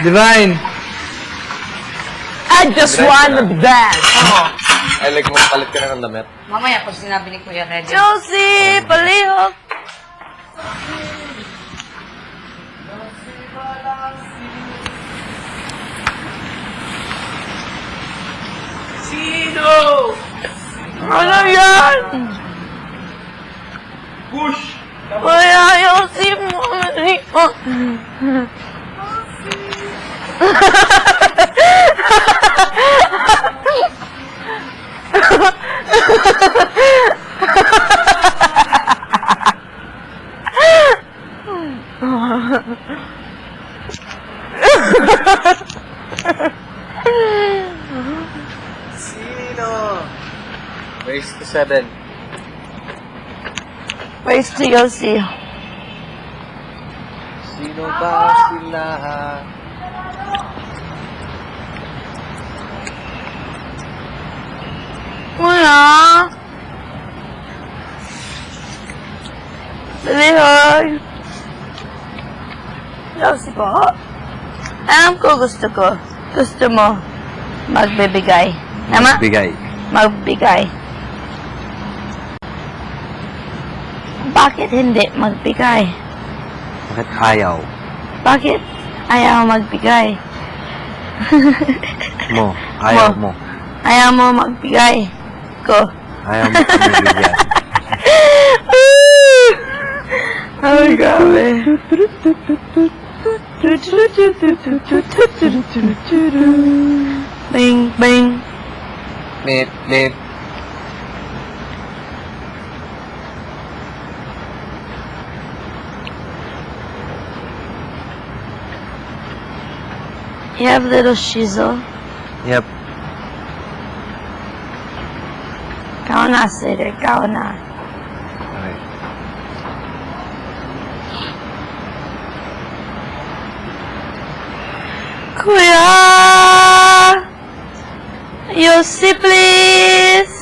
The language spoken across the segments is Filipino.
Divine! I just want to dance. Ay, like, magpalit ka na ng damit. Mamaya, pag sinabi ni Kuya ready. Josie, palihok. Sino? Ano yan? Push! Kaya Josie mo. Sino? Race to seven. To Josie. Sino ba sila? Wala. Palihok. Josie po. Alam ko gusto ko. Gusto mo magbibigay. Tama? Bigay. magbigay. Bakit hindi magbigay? Bakit ayaw? Bakit ayaw magbigay? Mo. Ayaw mo. Ayaw mo magbigay ko. Ayaw mo kumibigyan. Ay, grabe. Bing, bing. Beep, beep. You have little shizzle. Yep. Kaona said it, Kaona. Kuya! Yossi, please!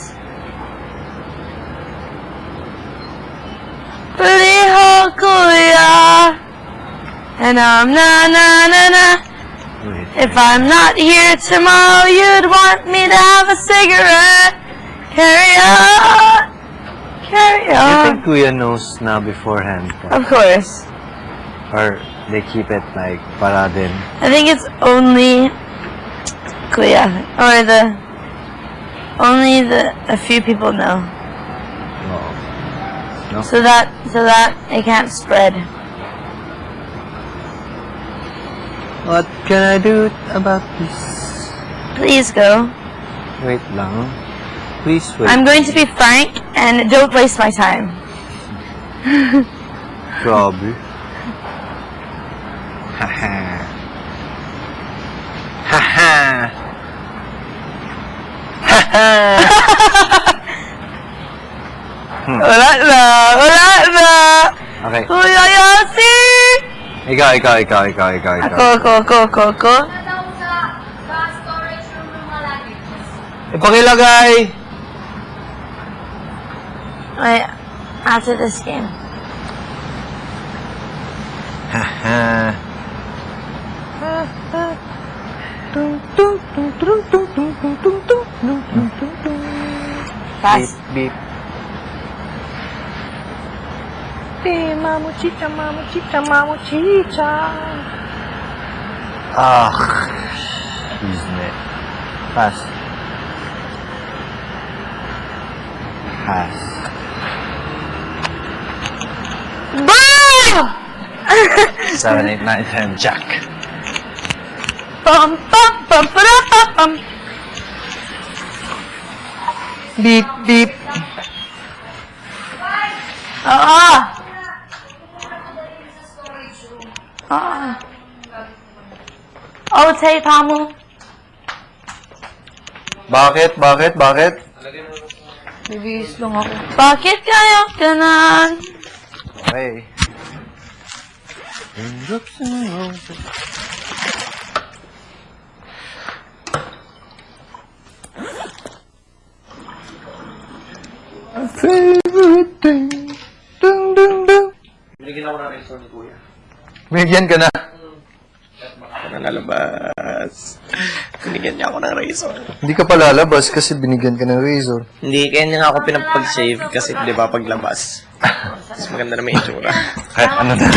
Pleho, kuya! And I'm na na na na. If I'm not here tomorrow, you'd want me to have a cigarette. Carry on! Carry You on. think Kuya knows na beforehand? Of course. Or they keep it like para din? I think it's only Kuya or the only the a few people know, Oo. No? so that so that it can't spread. What can I do about this? Please go. Wait lang. Please wait. I'm going to be frank and don't waste my time. Grabe. Haha. Wala na, wala na. Okay. Kuya Yossi! Ikaw, ikaw, ikaw, ikaw, ikaw, ikaw. Ako, ako, ako, ako, ako. daw sa, sa storage room ng mga luggages. Ipakilagay! Wait, after this game. Haha. Fast. Beep, beep. Mamuchicha, mamuchicha, mamuchicha. Ah, excuse me. Pass. Pass. Bam! Seven, eight, nine, ten, jack. Bum, bum, bum, ba-da, bum, bum. Beep, beep. Oo. Oo. Oh, tape mo. Bakit? Bakit? Bakit? Bibihis lang ako. Bakit kaya ganan? Okay. Favorite thing. Dun, dun, dun. Binigyan ako ng resto ni Kuya. Bigyan ka na. na lalabas. Binigyan niya ako ng razor. Hindi ka pa lalabas kasi binigyan ka ng razor. Hindi, kaya niya nga ako pinapag-save kasi di ba paglabas. Mas maganda na may itsura. Kahit ano na.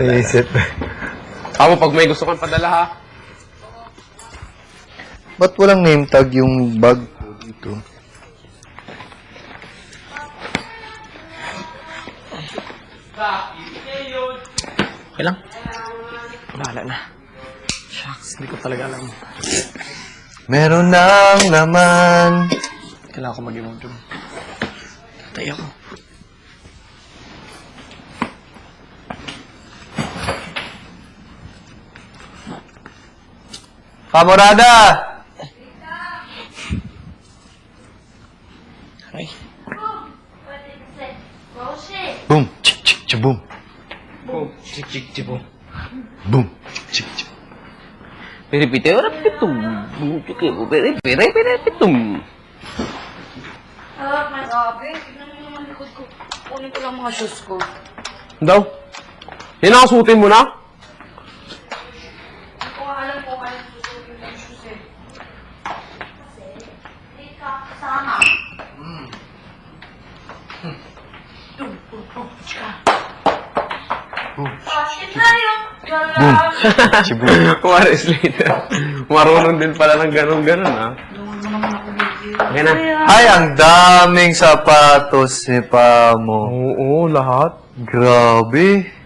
Naisip. Ako, pag may gusto kang padala ha. Ba't walang name tag yung bag ko dito? Okay lang. Bahala na. Shucks, hindi ko talaga alam. Meron nang naman. Kailangan ko mag-emote dun. Tatay ako. Kamorada! Ay, Boom! Chik chik chik boom! chik chik chibo. Boom! Chik chik. Pere pite ora pitum. Pike mo pere pere pere pitum. Ah, my grabe. Tignan mo naman likod ko. Kunin ko lang mga shoes ko. Daw. Yan ang suotin mo na? Hindi ko nga alam kung ano susuot yung shoes eh. Hindi ka kasama. Na yung Boom! Chiboom! Kumaris later. Marunong din pala ng ganun-ganun ha. Okay na. Ay, ang daming sapatos ni Pamo. Oo, lahat. Grabe.